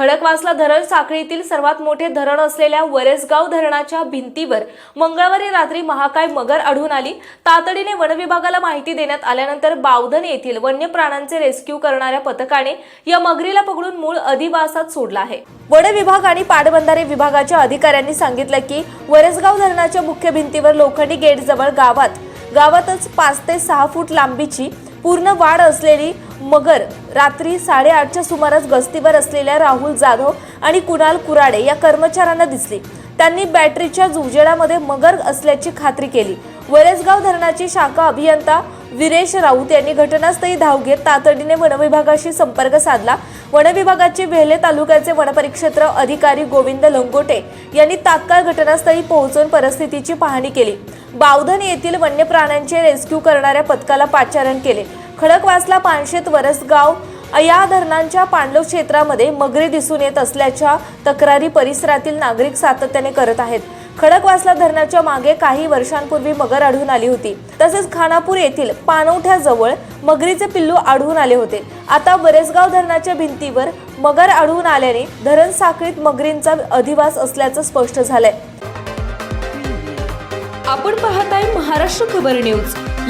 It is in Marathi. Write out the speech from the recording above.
खडकवासला धरण साखळीतील सर्वात मोठे धरण असलेल्या वरेसगाव धरणाच्या भिंतीवर मंगळवारी रात्री महाकाय मगर आढळून आली. तातडीने वनविभागाला माहिती देण्यात आल्यानंतर बावधन येथील वन्य प्राण्यांचे रेस्क्यू करणाऱ्या पथकाने या मगरीला पकडून मूळ अधिवासात सोडला आहे. वन विभाग आणि पाटबंधारे विभागाच्या अधिकाऱ्यांनी सांगितलं की वरेसगाव धरणाच्या मुख्य भिंतीवर लोखंडी गेटजवळ गावात गावातच पाच ते सहा फूट लांबीची पूर्ण वाढ असलेली मगर रात्री साडेआठच्या सुमारास गस्तीवर असलेल्या राहुल जाधव आणि कुणाल कुराडे या कर्मचाऱ्यांना दिसली. त्यांनी बॅटरीच्या जुजेडामध्ये मगर असल्याची खात्री केली. वरेसगाव धरणाची शाखा अभियंता विरेश राऊत यांनी घटनास्थळी धाव घेत तातडीने वनविभागाशी संपर्क साधला. वनविभागाचे वेहले तालुक्याचे वनपरिक्षेत्र अधिकारी गोविंद लंगोटे यांनी तात्काळ घटनास्थळी पोहोचून परिस्थितीची पाहणी केली. बावधन येथील वन्य प्राण्यांचे रेस्क्यू करणाऱ्या पथकाला पाचारण केले. खडकवासला पानशेत वरसगाव. या धरणांच्या पाणलोट क्षेत्रामध्ये मगरी दिसून येत असल्याच्या तक्रारी परिसरातील नागरिक सातत्याने करत आहेत. खडकवासला धरणाच्या मागे काही वर्षांपूर्वी मगर आढळून आली होती. तसेच खानापूर येथील पाणवठ्याजवळ मगरीचे पिल्लू आढळून आले होते. आता वरेसगाव धरणाच्या भिंतीवर मगर आढळून आल्याने धरण साखळीत मगरींचा अधिवास असल्याचं स्पष्ट झालंय. आपण पाहताय महाराष्ट्र खबर न्यूज.